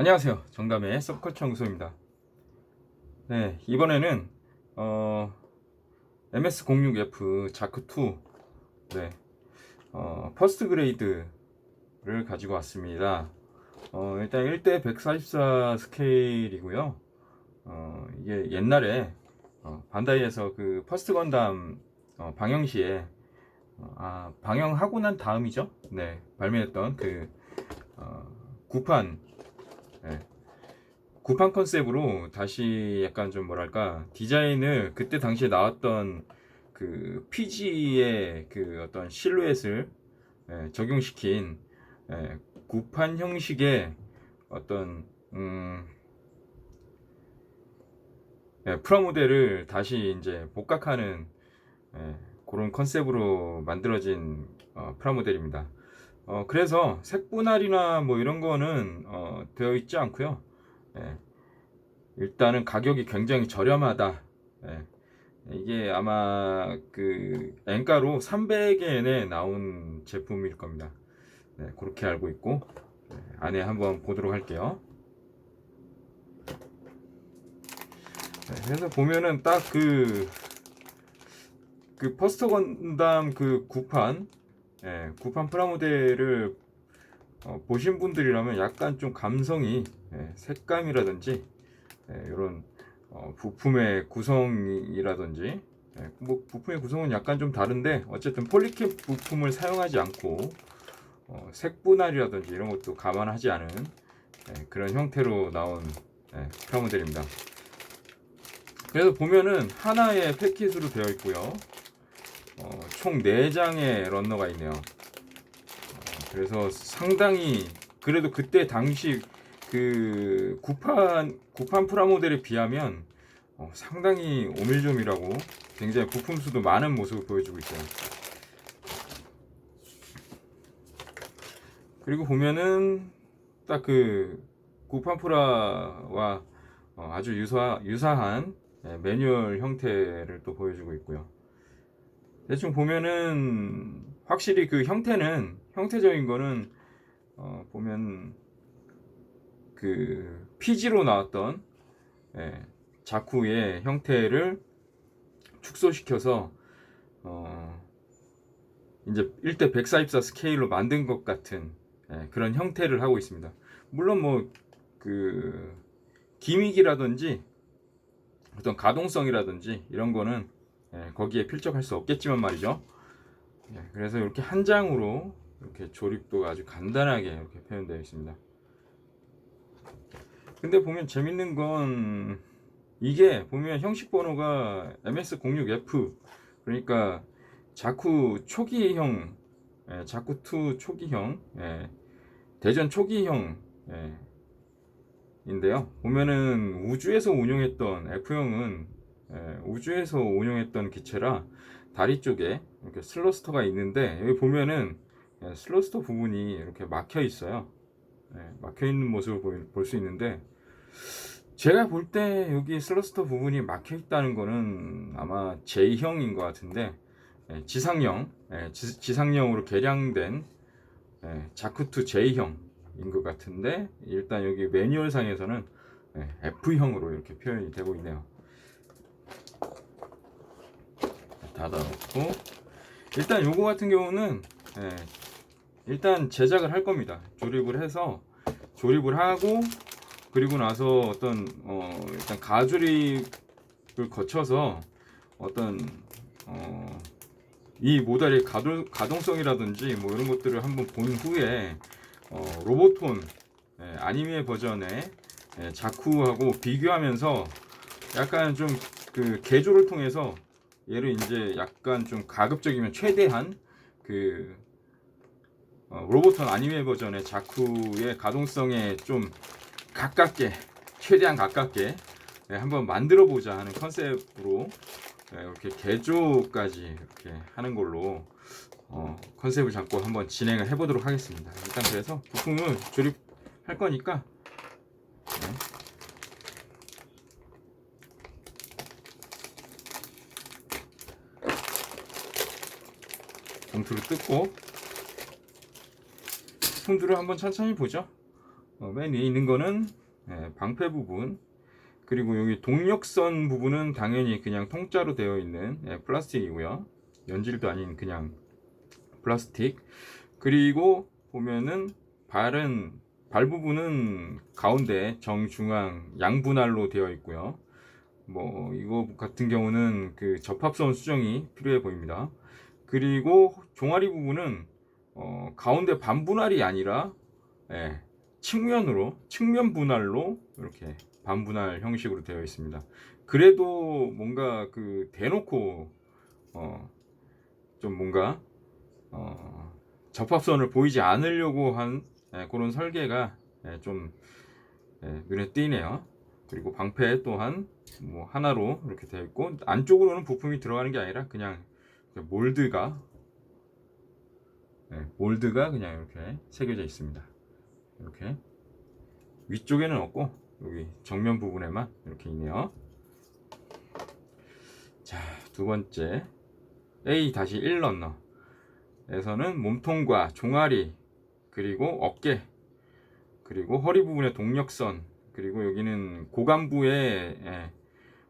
안녕하세요. 정담의 서커 청소입니다. 네, 이번에는 어, MS06F 자크2 네, 어, 퍼스트 그레이드를 가지고 왔습니다. 어, 일단 1대 144 스케일이고요. 어, 이게 옛날에 어, 반다이에서 그 퍼스트 건담 어, 방영시에 어, 아, 방영하고 난 다음이죠. 네, 발매했던 그 어, 구판 네. 구판 컨셉으로 다시 약간 좀 뭐랄까 디자인을 그때 당시에 나왔던 그 PG의 그 어떤 실루엣을 예, 적용시킨 예, 구판 형식의 어떤 음, 예, 프라모델을 다시 이제 복각하는 예, 그런 컨셉으로 만들어진 어, 프라모델입니다. 어, 그래서 색분할이나 뭐 이런 거는 어, 되어 있지 않고요. 예. 일단은 가격이 굉장히 저렴하다. 예. 이게 아마 그 엔가로 300엔에 나온 제품일 겁니다. 네, 그렇게 알고 있고 네, 안에 한번 보도록 할게요. 네, 그래서 보면은 딱 그 그 퍼스터 건담 그 구판 예, 구판 프라모델을 어, 보신 분들이라면 약간 좀 감성이 예, 색감이라든지 이런 부품의 구성이라든지 예, 뭐 부품의 구성은 약간 좀 다른데 어쨌든 폴리캡 부품을 사용하지 않고 어, 색분할이라든지 이런 것도 감안하지 않은 예, 그런 형태로 나온 예, 프라모델입니다. 그래서 보면은 하나의 패킷으로 되어 있고요. 어, 총 4장의 런너가 있네요. 어, 그래서 상당히 그래도 그때 당시 그 구판 구판 프라모델에 비하면 어, 상당히 오밀조밀하고 굉장히 부품 수도 많은 모습을 보여주고 있어요. 그리고 보면은 딱 그 구판 프라와 어, 아주 유사 유사한 예, 매뉴얼 형태를 또 보여주고 있고요. 대충 보면은 확실히 그 형태는 형태적인 거는 어 보면 그 PG로 나왔던 예, 자쿠의 형태를 축소시켜서 어 이제 1대 144 스케일로 만든 것 같은 예, 그런 형태를 하고 있습니다. 물론 뭐 그 기믹이라든지 어떤 가동성이라든지 이런 거는 예, 거기에 필적할 수 없겠지만 말이죠. 예, 그래서 이렇게 한 장으로 이렇게 조립도가 아주 간단하게 이렇게 표현되어 있습니다. 근데 보면 재밌는 건 이게 보면 형식 번호가 MS06F 그러니까 자쿠 초기형 예, 자쿠2 초기형 예, 대전 초기형 예, 인데요 보면은 우주에서 운용했던 F형은 예, 우주에서 운용했던 기체라 다리 쪽에 이렇게 슬러스터가 있는데 여기 보면은 예, 슬러스터 부분이 이렇게 막혀 있어요. 예, 막혀 있는 모습을 볼 수 있는데 제가 볼 때 여기 슬러스터 부분이 막혀 있다는 거는 아마 J형인 것 같은데 예, 지상형 예, 지, 상형으로 개량된 예, 자쿠투 J형인 것 같은데 일단 여기 매뉴얼 상에서는 예, F형으로 이렇게 표현이 되고 있네요. 닫아놓고 일단 요거 같은 경우는 예, 일단 제작을 할 겁니다. 조립을 해서 조립을 하고 그리고 나서 어떤 어, 일단 가조립을 거쳐서 어떤 어, 이 모델의 가동, 가동성이라든지 뭐 이런 것들을 한번 본 후에 어, 로보톤 예, 아니메 버전의 예, 자쿠하고 비교하면서 약간 좀 그 개조를 통해서 얘를 이제 약간 좀 가급적이면 최대한 그 어, 로보톤 아니메 버전의 자쿠의 가동성에 좀 가깝게 최대한 가깝게 네, 한번 만들어 보자 하는 컨셉으로 네, 이렇게 개조까지 이렇게 하는 걸로 어, 컨셉을 잡고 한번 진행을 해보도록 하겠습니다. 일단 그래서 부품을 조립할 거니까 네. 봉투를 뜯고 봉투를 한번 천천히 보죠. 어, 맨 위에 있는 거는 예, 방패 부분. 그리고 여기 동력선 부분은 당연히 그냥 통짜로 되어 있는 예, 플라스틱이고요. 연질도 아닌 그냥 플라스틱. 그리고 보면은 발은 발 부분은 가운데 정중앙 양분할로 되어 있고요. 뭐 이거 같은 경우는 그 접합선 수정이 필요해 보입니다. 그리고 종아리 부분은 어, 가운데 반분할이 아니라 예, 측면으로 측면 분할로 이렇게 반분할 형식으로 되어 있습니다. 그래도 뭔가 그 대놓고 어, 좀 뭔가 어, 접합선을 보이지 않으려고 한 예, 그런 설계가 예, 좀 예, 눈에 띄네요. 그리고 방패 또한 뭐 하나로 이렇게 되어 있고 안쪽으로는 부품이 들어가는 게 아니라 그냥 몰드가 예, 몰드가 그냥 이렇게 새겨져 있습니다. 이렇게 위쪽에는 없고 여기 정면 부분에만 이렇게 있네요. 자, 두 번째 A-1 런너에서는 몸통과 종아리 그리고 어깨 그리고 허리 부분의 동력선 그리고 여기는 고관부의 예,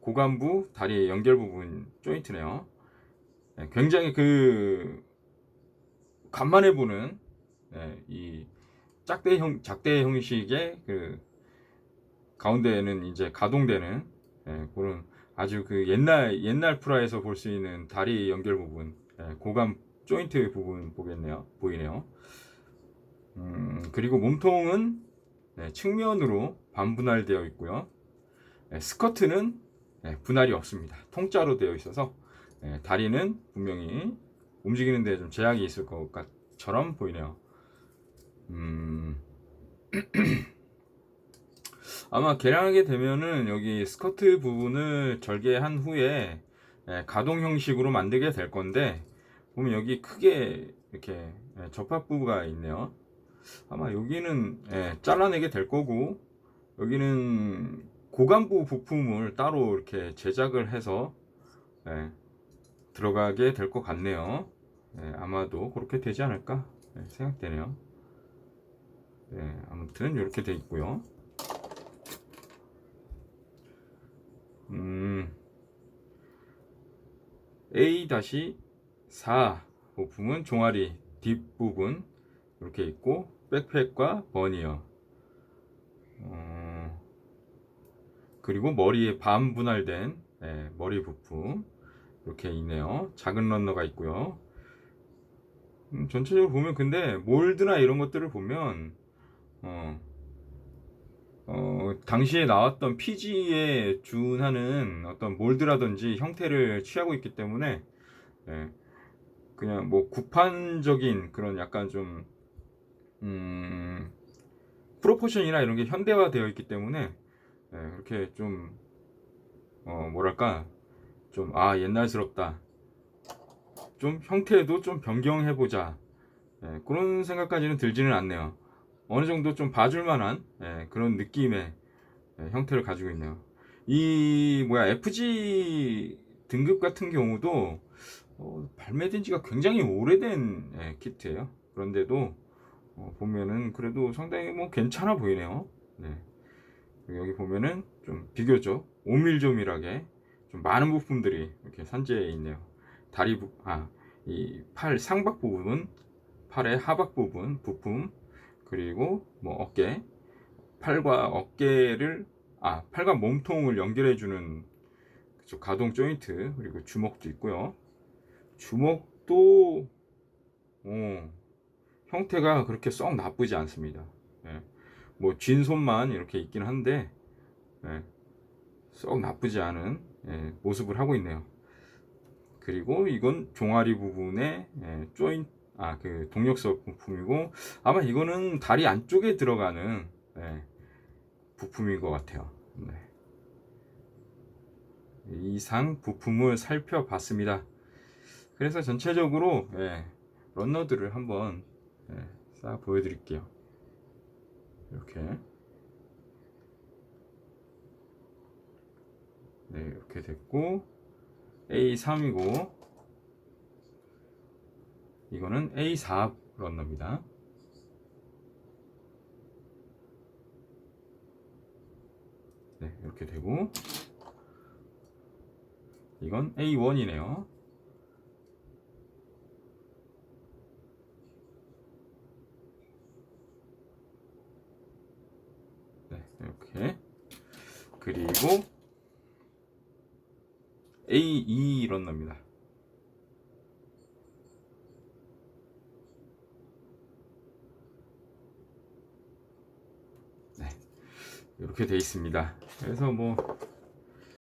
고관부 다리 연결 부분 조인트네요. 예, 굉장히 그 간만에 보는 예, 이 짝대형 작대 형식의 그 가운데에는 이제 가동되는 예, 그런 아주 그 옛날 옛날 프라에서 볼 수 있는 다리 연결 부분 예, 고감 조인트 부분 보겠네요 보이네요. 음, 그리고 몸통은 예, 측면으로 반분할되어 있고요. 예, 스커트는 예, 분할이 없습니다. 통짜로 되어 있어서 예, 다리는 분명히 움직이는데 좀 제약이 있을 것처럼 보이네요. 음... 아마 개량하게 되면은 여기 스커트 부분을 절개한 후에 예, 가동 형식으로 만들게 될 건데 보면 여기 크게 이렇게 예, 접합 부가 있네요. 아마 여기는 예, 잘라내게 될 거고 여기는 고관부 부품을 따로 이렇게 제작을 해서 예, 들어가게 될 것 같네요. 예, 아마도 그렇게 되지 않을까 예, 생각되네요. 예, 아무튼 이렇게 돼 있고요. 음, A-4 부품은 종아리 뒷부분 이렇게 있고 백팩과 버니어 어, 그리고 머리에 반 분할된 예, 머리 부품 이렇게 있네요. 작은 런너가 있고요. 음, 전체적으로 보면 근데 몰드나 이런 것들을 보면 어, 어, 당시에 나왔던 PG에 준하는 어떤 몰드라든지 형태를 취하고 있기 때문에 예, 그냥 뭐 구판적인 그런 약간 좀 음, 프로포션이나 이런 게 현대화되어 있기 때문에 예, 이렇게 좀 어, 뭐랄까 좀 아 옛날스럽다 좀 형태도 좀 변경해 보자. 예, 그런 생각까지는 들지는 않네요. 어느 정도 좀 봐줄 만한 예, 그런 느낌의 예, 형태를 가지고 있네요. 이 뭐야 FG 등급 같은 경우도 어, 발매된 지가 굉장히 오래된 예, 키트예요. 그런데도 어, 보면은 그래도 상당히 뭐 괜찮아 보이네요. 네. 여기 보면은 좀 비교적 오밀조밀하게 좀 많은 부품들이 이렇게 산재해 있네요. 다리 부, 아, 이 팔 상박 부분, 팔의 하박 부분, 부품, 그리고 뭐 어깨, 팔과 어깨를, 아, 팔과 몸통을 연결해 주는 그쪽 가동 조인트, 그리고 주먹도 있고요. 주먹도, 어, 형태가 그렇게 썩 나쁘지 않습니다. 예. 뭐, 쥔 손만 이렇게 있긴 한데, 예. 썩 나쁘지 않은 예, 모습을 하고 있네요. 그리고 이건 종아리 부분에 예, 조인 아 그 동력석 부품이고 아마 이거는 다리 안쪽에 들어가는 예, 부품인 것 같아요. 네. 이상 부품을 살펴봤습니다. 그래서 전체적으로 예, 런너들을 한번 예, 싹 보여드릴게요. 이렇게 네, 이렇게 됐고 A3이고 이거는 A4 런너입니다. 네, 이렇게 되고 이건 A1이네요. 네, 이렇게 그리고 A2 런너입니다. 네, 이렇게 돼 있습니다. 그래서 뭐